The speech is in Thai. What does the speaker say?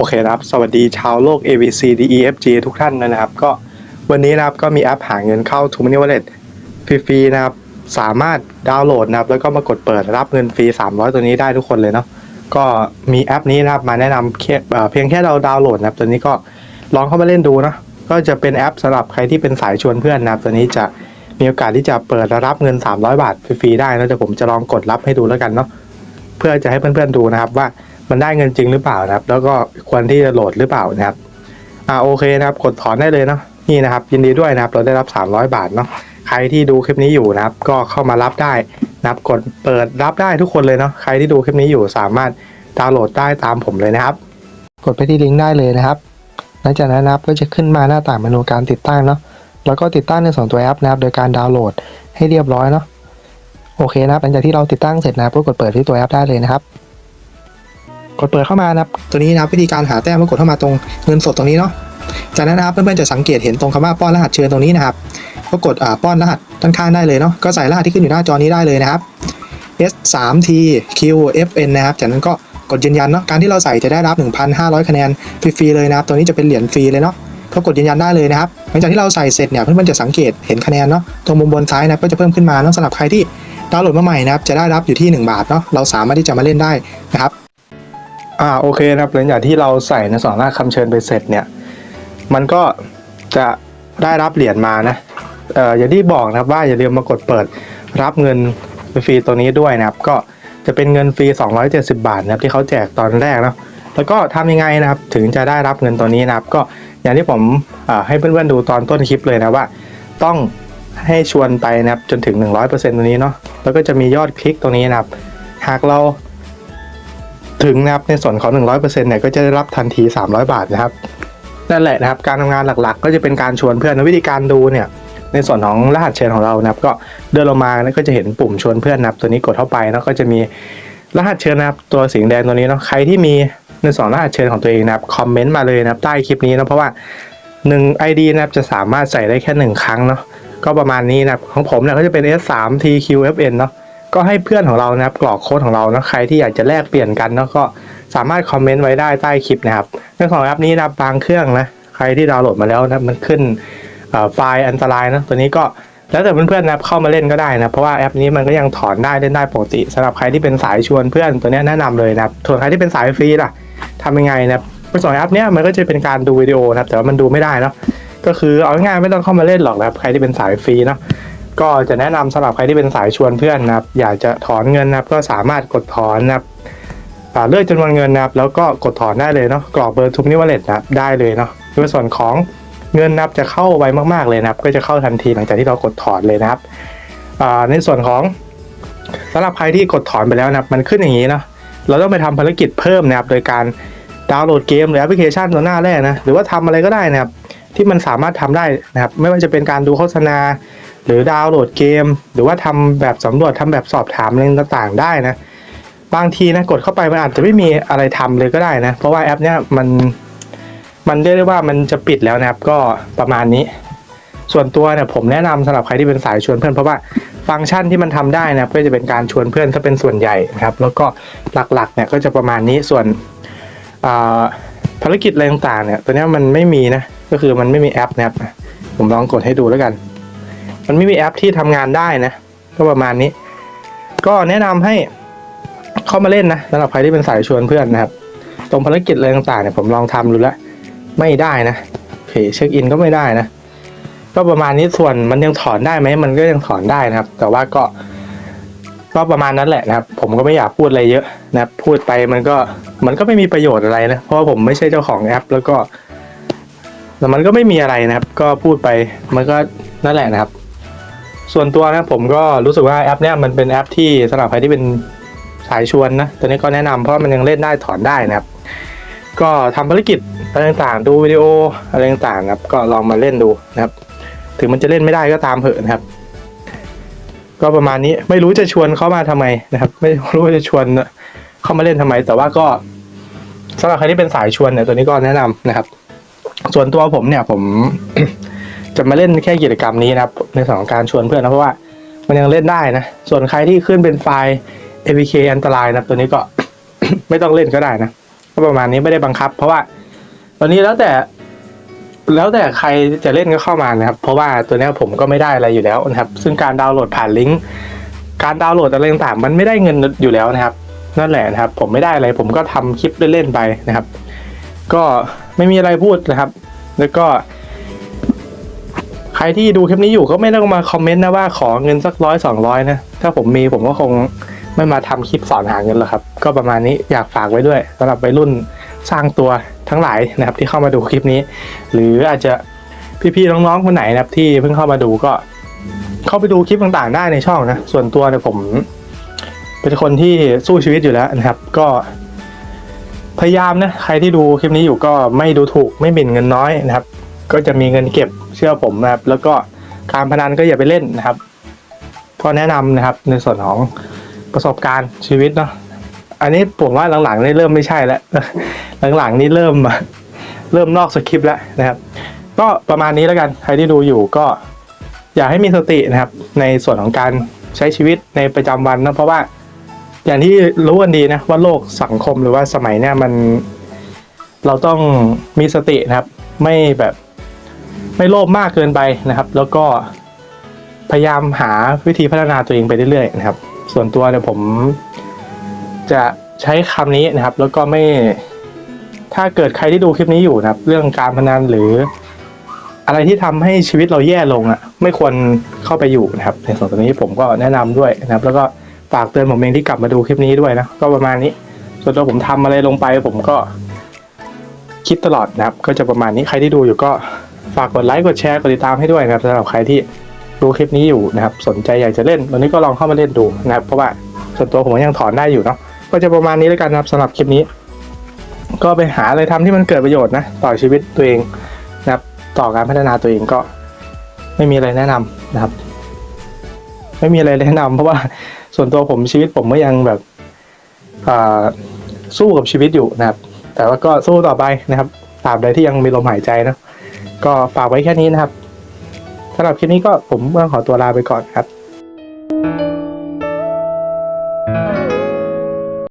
โอเคนะครับ สวัสดีชาวโลก ABC DEFG ทุกท่านนะครับ ก็วันนี้นะครับก็มีแอปหาเงินเข้า t o m o n e y Wallet ฟรีๆนะครับ สามารถดาวน์โหลดนะครับ แล้วก็มากดเปิดรับเงินฟรี 300 ตัวนี้ได้ทุกคนเลยเนาะก็มีแอปนี้นะครับมาแนะนำเเพียงแค่เราดาวน์โหลดนะครับ ตัวนี้ก็ลองเข้ามาเล่นดูนะก็จะเป็นแอปสำหรับใครที่เป็นสายชวนเพื่อนนะครับตัวนี้จะมีโอกาสที่จะเปิดรับเงิน 300 บาทฟรีๆได้นะเดี๋ยวผมจะลองกดรับให้ดูแล้วกันเนาะเพื่อจะให้เพื่อนๆดูนะครับว่า มันได้เงินจริงหรือเปล่านะครับ แล้วก็ควรที่จะโหลดหรือเปล่านะครับอ่าโอเคนะครับ กดถอนได้เลยเนาะนี่นะครับ ยินดีด้วยนะครับ เราได้รับ 300 บาทเนาะใครที่ดูคลิปนี้อยู่นะครับ ก็เข้ามารับได้นะครับกดเปิดรับได้ทุกคนเลยเนาะใครที่ดูคลิปนี้อยู่สามารถดาวน์โหลดได้ตามผมเลยนะครับ กดไปที่ลิงก์ได้เลยนะครับหลังจากนั้นนะครับก็จะขึ้นมาหน้าต่างเมนูการติดตั้งเนาะแล้วก็ติดตั้งในส่วนตัวแอปนะครับ โดยการดาวน์โหลดให้เรียบร้อยเนาะโอเคนะครับหลังจากที่เราติดตั้งเสร็จนะครับก็กดเปิดที่ตัวแอปได้เลยนะครับ กดเปิดเข้ามานะครับตัวนี้นะครับวิธีการหาแต้มก็กดเข้ามาตรงเงินสดตรงนี้เนาะจากนั้นนะครับเพื่อนๆจะสังเกตเห็นตรงคำว่าป้อนรหัสเชิญตรงนี้นะครับก็กดอ่าป้อนรหัสด้านข้างได้เลยเนาะก็ใส่รหัสที่ขึ้นอยู่หน้าจอนี้ได้เลยนะครับ S 3 T Q F N นะครับจากนั้นก็กดยืนยันเนาะการที่เราใส่จะได้รับ 1,500 คะแนนฟรีๆเลยนะครับตัวนี้จะเป็นเหรียญฟรีเลยเนาะก็กดยืนยันได้เลยนะครับหลังจากที่เราใส่เสร็จเนี่ยเพื่อนๆจะสังเกตเห็นคะแนนเนาะตรงมุมบนซ้ายนะก็จะเพิ่มขึ้นมาเนาะสำหรับใครที่ดาวน์โหลดมาใหม่นะครับจะได้รับอยู่ที่ 1 บาทเนาะเราสามารถที่จะมาเล่นได้นะครับ อ่าโอเคนะครับหลังจากที่เราใส่ในสองหน้าคำเชิญไปเสร็จเนี่ย มันก็จะได้รับเหรียญมานะเอ่ออย่างที่บอกนะครับว่าอย่าลืมมากดเปิดรับเงินฟรีตัวนี้ด้วยนะครับ ก็จะเป็นเงินฟรี 270 บาทนะครับที่เขาแจกตอนแรกเนาะแล้วก็ทำยังไงนะครับถึงจะได้รับเงินตัวนี้นะครับ ก็อย่างที่ผมอ่าให้เพื่อนๆดูตอนต้นคลิปเลยนะว่า ต้องให้ชวนไปนะครับจนถึง 100%ตัวนี้เนาะแล้วก็จะมียอดคลิกตรงนี้นะครับ หากเรา ถึงนะครับในส่วนของ100%เนี่ยก็จะได้รับทันที 300 บาทนะครับนั่นแหละนะครับการทำงานหลักๆ ก็จะเป็นการชวนเพื่อนนะวิธีการดูเนี่ยในส่วนของรหัสเชิญของเรานะครับ ก็เดินลงมาแล้วก็จะเห็นปุ่มชวนเพื่อนนะครับ ตัวนี้กดเข้าไปแล้วก็จะมีรหัสเชิญนะครับ ตัวสีแดงตัวนี้เนาะใครที่มีในสองรหัสเชิญของตัวเองนะครับคอมเมนต์มาเลยนะครับใต้คลิปนี้นะเพราะว่า1 ID นะครับจะสามารถใส่ได้แค่ 1 ครั้งเนาะก็ประมาณนี้นะครับของผมเนี่ยก็จะเป็น S3 TQFN เนาะ ก็ให้เพื่อนของเรานะครับกรอกโค้ดของเรานะใครที่อยากจะแลกเปลี่ยนกันนะก็สามารถคอมเมนต์ไว้ได้ใต้คลิปนะครับเรื่องของแอปนี้นะครับบางเครื่องนะใครที่ดาวน์โหลดมาแล้วนะมันขึ้นไฟล์อันตรายนะตัวนี้ก็แล้วแต่เพื่อนๆนะครับเข้ามาเล่นก็ได้นะเพราะว่าแอปนี้มันก็ยังถอนได้เล่นได้ปกติสำหรับใครที่เป็นสายชวนเพื่อนตัวนี้แนะนำเลยนะครับส่วนใครที่เป็นสายฟรีล่ะทำยังไงนะครับส่วนแอปเนี้ยมันก็จะเป็นการดูวิดีโอนะแต่ว่ามันดูไม่ได้นะก็คือเอาง่ายๆไม่ต้องเข้ามาเล่นหรอกนะครับใครที่เป็นสายฟรีเนาะ ก็จะแนะนำสำหรับใครที่เป็นสายชวนเพื่อนนะครับ อยากจะถอนเงินนะครับ ก็สามารถกดถอนนะครับเลือกจำนวนเงินนะครับ แล้วก็กดถอนได้เลยเนาะกรอกเบอร์ทุกนิวเลตนะครับได้เลยเนาะในส่วนของเงินนับจะเข้าไวมากๆเลยนะครับ ก็จะเข้าทันทีหลังจากที่เรากดถอนเลยนะครับในส่วนของสำหรับใครที่กดถอนไปแล้วนะครับ มันขึ้นอย่างนี้เนาะเราต้องไปทำภารกิจเพิ่มนะครับ โดยการดาวน์โหลดเกมหรือแอปพลิเคชันตัวหน้าแรกนะหรือว่าทำอะไรก็ได้นะครับ ที่มันสามารถทำได้นะครับ ไม่ว่าจะเป็นการดูโฆษณา หรือดาวน์โหลดเกม หรือว่าทำแบบสำรวจทำแบบสอบถามอะไรต่างๆ ได้นะ บางทีนะกดเข้าไปมันอาจจะไม่มีอะไรทำเลยก็ได้นะ เพราะว่าแอปเนี้ยมันมันเรียกได้ว่ามันจะปิดแล้วนะครับก็ประมาณนี้ ส่วนตัวเนี่ยผมแนะนำสำหรับใครที่เป็นสายชวนเพื่อนเพราะว่าฟังก์ชันที่มันทำได้นะก็จะเป็นการชวนเพื่อนถ้าเป็นส่วนใหญ่นะครับ แล้วก็หลักๆเนี่ยก็จะประมาณนี้ส่วนอ่าภารกิจอะไรต่างๆเนี่ยตัวนี้มันไม่มีนะก็คือมันไม่มีแอปนะครับผมลองกดให้ดูแล้วกัน มันไม่มีแอปที่ทำงานได้นะ ก็ประมาณนี้ ก็แนะนำให้เข้ามาเล่นนะสำหรับใครที่เป็นสายชวนเพื่อนนะครับ ตรงภารกิจอะไรต่างๆเนี่ยผมลองทำดูแล้วไม่ได้นะโอเคเช็คอินก็ไม่ได้นะ ก็ประมาณนี้ส่วนมันยังถอนได้ไหมมันก็ยังถอนได้นะครับ แต่ว่าก็ก็ประมาณนั้นแหละนะครับ ผมก็ไม่อยากพูดอะไรเยอะนะพูดไปมันก็มันก็ไม่มีประโยชน์อะไรนะ เพราะว่าผมไม่ใช่เจ้าของแอป แล้วก็แต่มันก็ไม่มีอะไรนะครับ ก็พูดไปมันก็นั่นแหละนะครับ ส่วนตัวนะผมก็รู้สึกว่าแอปเนี้ยมันเป็นแอปที่สำหรับใครที่เป็นสายชวนนะตัวนี้ก็แนะนำเพราะมันยังเล่นได้ถอนได้นะครับ ก็ทำภารกิจอะไรต่างๆดูวิดีโออะไรต่างๆนะครับก็ลองมาเล่นดูนะครับ ถึงมันจะเล่นไม่ได้ก็ตามเถอะนะครับ ก็ประมาณนี้ไม่รู้จะชวนเข้ามาทำไมนะครับ ไม่รู้จะชวนเข้ามาเล่นทำไม แต่ว่าก็สำหรับใครที่เป็นสายชวนเนี่ยตัวนี้ก็แนะนำนะครับ ส่วนตัวผมเนี่ยผม จะมาเล่นแค่กิจกรรมนี้นะครับในส่วนของการชวนเพื่อนนะเพราะว่ามันยังเล่นได้นะ ส่วนใครที่ขึ้นเป็นไฟล์ APK อันตรายนะตัวนี้ก็ไม่ต้องเล่นก็ได้นะก็ประมาณนี้ไม่ได้บังคับ เพราะว่าตอนนี้แล้วแต่แล้วแต่ใครจะเล่นก็เข้ามานะครับ เพราะว่าตัวนี้ผมก็ไม่ได้อะไรอยู่แล้วนะครับ ซึ่งการดาวน์โหลดผ่านลิงก์การดาวน์โหลดอะไรต่างๆมันไม่ได้เงินอยู่แล้วนะครับ นั่นแหละนะครับ ผมไม่ได้อะไรผมก็ทำคลิปเล่นๆไปนะครับ ก็ไม่มีอะไรพูดนะครับ แล้วก็ ครที่ดูคลิปนี้อยู่ก็ไม่ต้องมาคอมเมนต์นะว่าขอเงินสักร้อยสองร้อยนะ ถ้าผมมีผมก็คงไม่มาทำคลิปสอนหาเงินหรอกครับ ก็ประมาณนี้อยากฝากไว้ด้วยสำหรับวัยรุ่นสร้างตัวทั้งหลายนะครับที่เข้ามาดูคลิปนี้ หรืออาจจะพี่ๆน้องๆคนไหนนะครับที่เพิ่งเข้ามาดูก็ เข้าไปดูคลิปต่างๆ ได้ในช่องนะ ส่วนตัวเนี่ยผม เป็นคนที่สู้ชีวิตอยู่แล้วนะครับ ก็พยายามนะใครที่ดูคลิปนี้อยู่ก็ไม่ดูถูกไม่หมิ่นเงินน้อยนะครับ ก็จะมีเงินเก็บเชื่อผมนะครับ แล้วก็การพนันก็อย่าไปเล่นนะครับ ก็แนะนำนะครับในส่วนของประสบการณ์ชีวิตเนาะอันนี้ผมว่าหลังๆนี่เริ่มไม่ใช่แล้วหลังๆนี่เริ่มเริ่มนอกสคริปต์แล้วนะครับ ก็ประมาณนี้แล้วกันใครที่ดูอยู่ก็ อยากให้มีสตินะครับ ในส่วนของการใช้ชีวิตในประจำวันนะเพราะว่า อย่างที่รู้กันดีนะว่าโลกสังคมหรือว่าสมัยเนี้ยมัน เราต้องมีสตินะครับ ไม่แบบ ไม่โลภมากเกินไปนะครับ แล้วก็พยายามหาวิธีพัฒนาตัวเองไปเรื่อยๆนะครับ ส่วนตัวเนี่ยผมจะใช้คำนี้นะครับ แล้วก็ไม่ถ้าเกิดใครที่ดูคลิปนี้อยู่นะครับ เรื่องการพนันหรือ อะไรที่ทำให้ชีวิตเราแย่ลงอะ ไม่ควรเข้าไปอยู่นะครับ ในส่วนตรงนี้ผมก็แนะนำด้วยนะครับ แล้วก็ฝากเตือนผมเองที่กลับมาดูคลิปนี้ด้วยนะก็ประมาณนี้ ส่วนตัวผมทำอะไรลงไป ผมก็คิดตลอดนะครับ ก็จะประมาณนี้ใครที่ดูอยู่ก็ ฝากกดไลค์กดแชร์กดติดตามให้ด้วยนะครับสำหรับใครที่ดูคลิปนี้อยู่นะครับ สนใจอยากจะเล่นวันนี้ก็ลองเข้ามาเล่นดูนะครับ เพราะว่าส่วนตัวผมยังถอนได้อยู่เนาะก็จะประมาณนี้แล้วกันนะครับสำหรับคลิปนี้ ก็ไปหาอะไรทำที่มันเกิดประโยชน์นะต่อชีวิตตัวเองนะครับต่อการพัฒนาตัวเองก็ไม่มีอะไรแนะนำนะครับ ไม่มีอะไรแนะนำเพราะว่าส่วนตัวผมชีวิตผมก็ยังแบบอ่าสู้กับชีวิตอยู่นะครับ แต่ว่าก็สู้ต่อไปนะครับตราบใดที่ยังมีลมหายใจนะ ก็ฝากไว้แค่นี้นะครับสำหรับคลิปนี้ก็ผมต้อขอตัวลาไปก่อนครับ